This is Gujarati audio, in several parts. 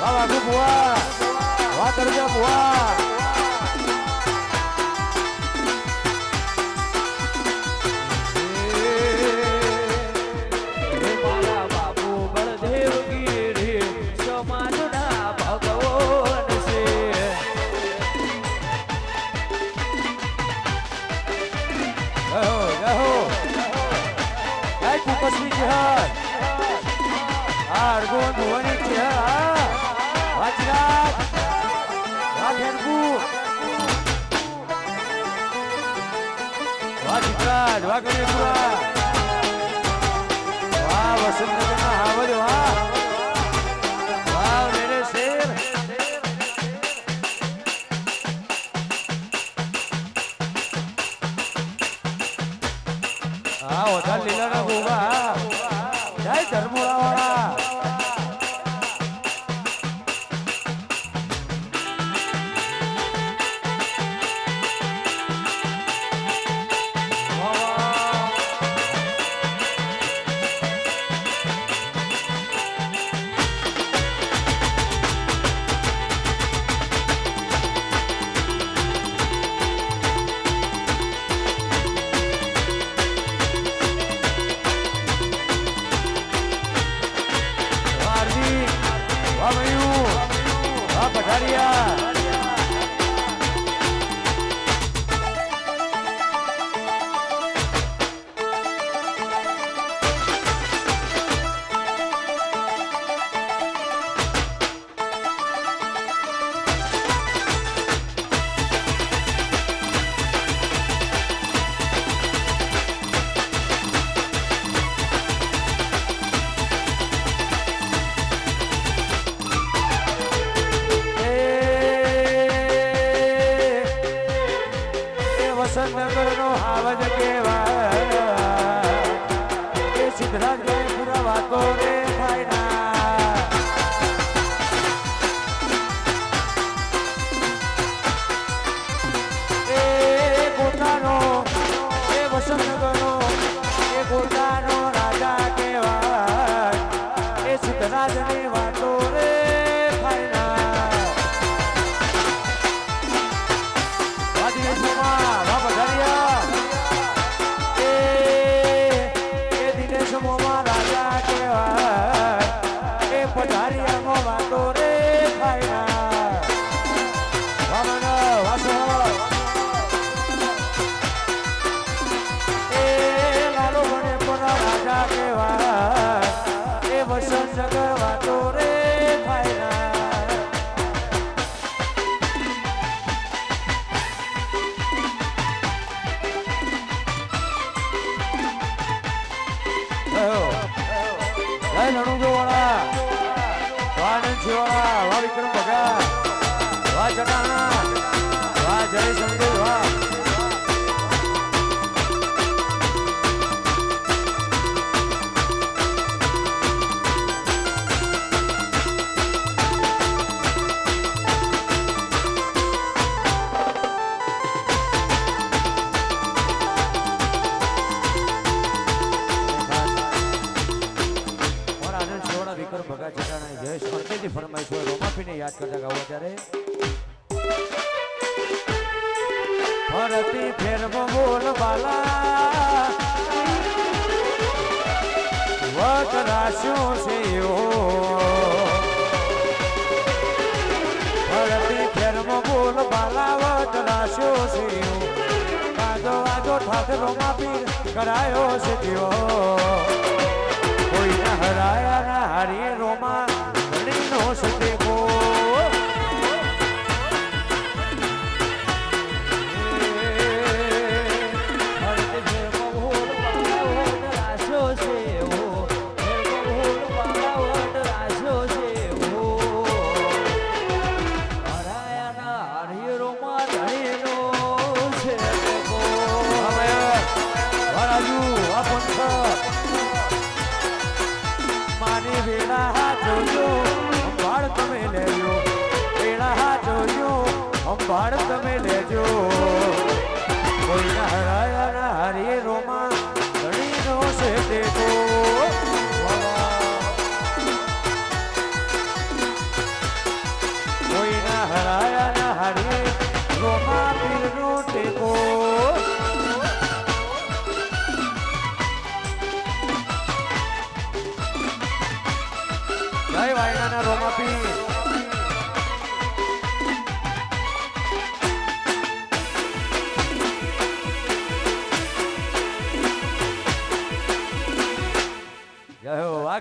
વાહ વાઘુ બુઆ વાહ દરજા બુઆ હે મારા બાપુ બળદેવ અર્ગોન ભુવાની ચેહર હા વાહ વસંતનગરના હાવજ વાહ. વાહ, મેરે શેર. હા ઓધા લીલાના ગોગા જય ધર્મોળા જય રણુજો વાળા વાહ નંદજી વાળા વાહ વિક્રમ ભગા વાહ જટાણા વાહ જય યાદ કરતા ગાવો ત્યારે ફરતી ફેરવો બોલ બાલા. વટ રાશ્યો છે ફરતી ફેરવો બોલ બાલા, વટ રાશ્યો છે વાજો વાજો ઠાકરો માપી કરાયો છે ત્યો કોઈ ના હરાયા ના હારી રોમા જય વાયનાના રોમા પીર જય હો વાહ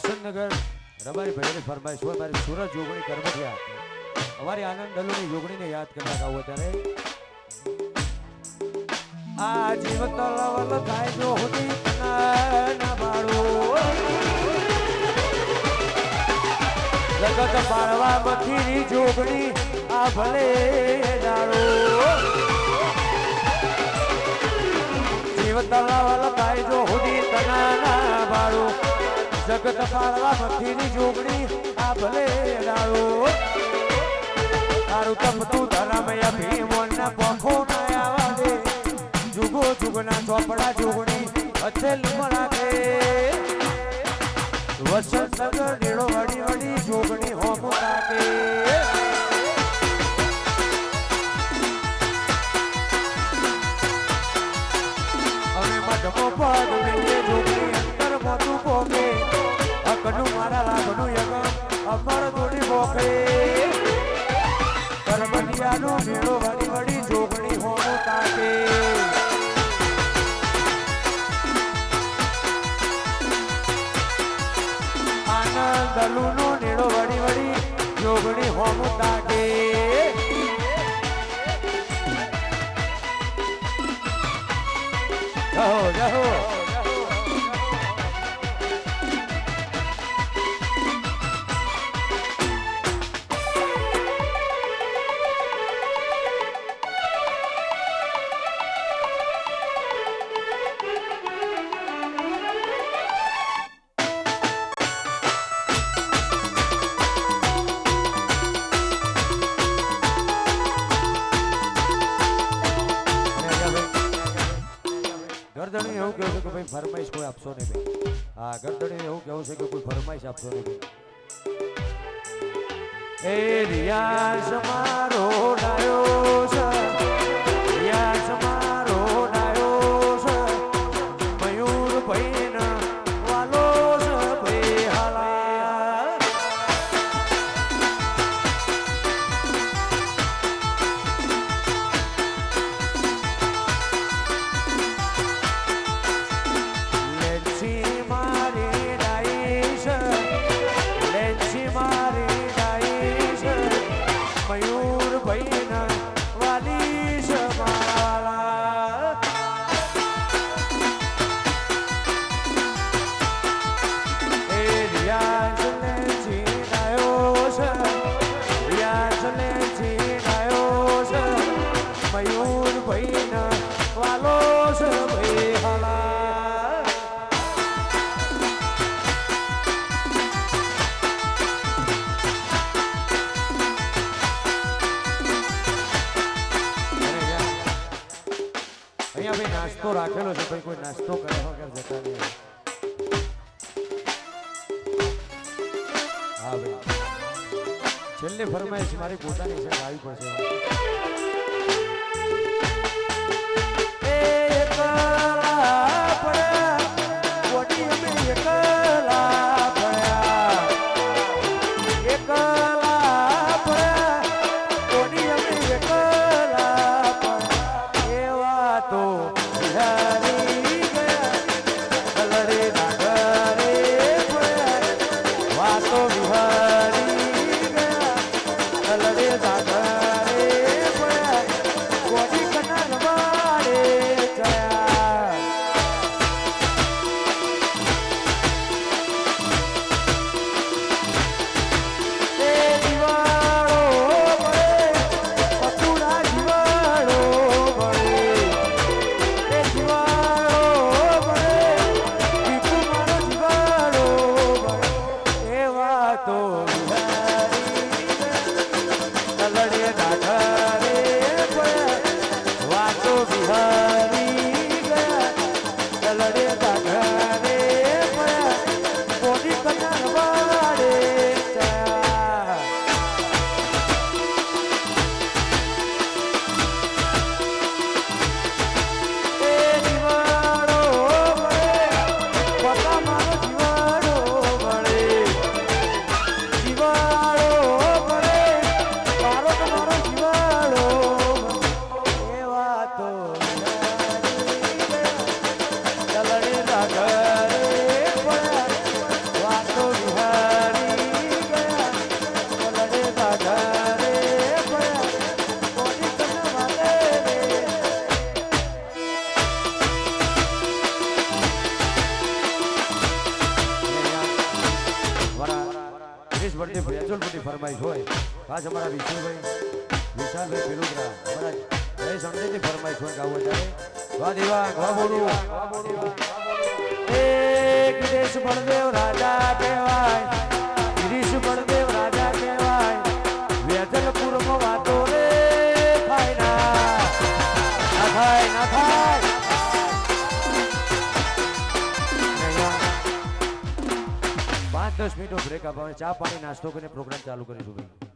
વસંતનગર રબારી ભાઈની ફરમાઈશ હોય, મારી સુરત જોગણી કર્મઠિયા અમારી આનંદ દલુની જોગણીને યાદ કરવા ગાવું ત્યારે આ જીવ તલવલ થાય જો હોતી ના બાળો. જગત પાળવા મથીની જોગણી આ ભલે દાડો જીવ લવલ થાય જો હુદી તના બાળો. જગત પાળવા મથીની જોગણી. આ ભલે ડાળો. તારું તપતું ધરમય ભીમોના પખો આવા દે. જુગો જુગના ચોપડા જોગણી અચલ મળાકે વસંત નગર નીળો વડી વડી જોગણી હોમ કાકે મેળો વડી વડી જોગણી હોમું તાકે. ગરદણી એવું કે ભાઈ ફરમાઈશ કોઈ આપશો નહીં ભાઈ? હા ગરદણી એવું કહેવું છે કે કોઈ ફરમાઈશ આપશો નહીં ભાઈ. એ રિયાઝ મારો ડાયો નાસ્તો રાખેલો છે, ભાઈ, કોઈ નાસ્તો કરે વગર જતા નહીં. હા, ભાઈ. છેલ્લે મારી પોતાની છે આવી પડશે ફરમાઈશ હોય ખાસ અમારા વિષ્ણુભાઈ, વિશાલભાઈ પિલુગરા અમારા જય સંદેશની ફરમાઈશ હોય ગાવું ત્યારે વાહ દેવા, વાહ બોલું. એક દેશ બળદેવ રાજા કહેવાય. મિનિટનો બ્રેક આપવાનો ચા પાણી નાસ્તો કરીને પ્રોગ્રામ ચાલુ કરીશું ભાઈ.